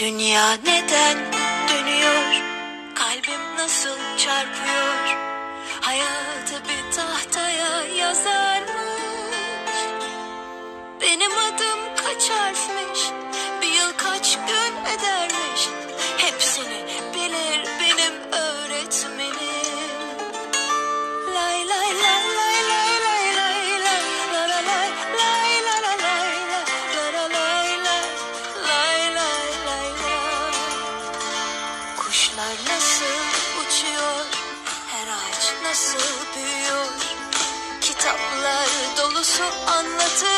Dünya neden dönüyor? Kalbim nasıl çarpıyor? Hayatı bir tahtaya Kuşlar nasıl uçuyor, her ağaç nasıl büyüyor. Kitaplar dolusu anlatırmış.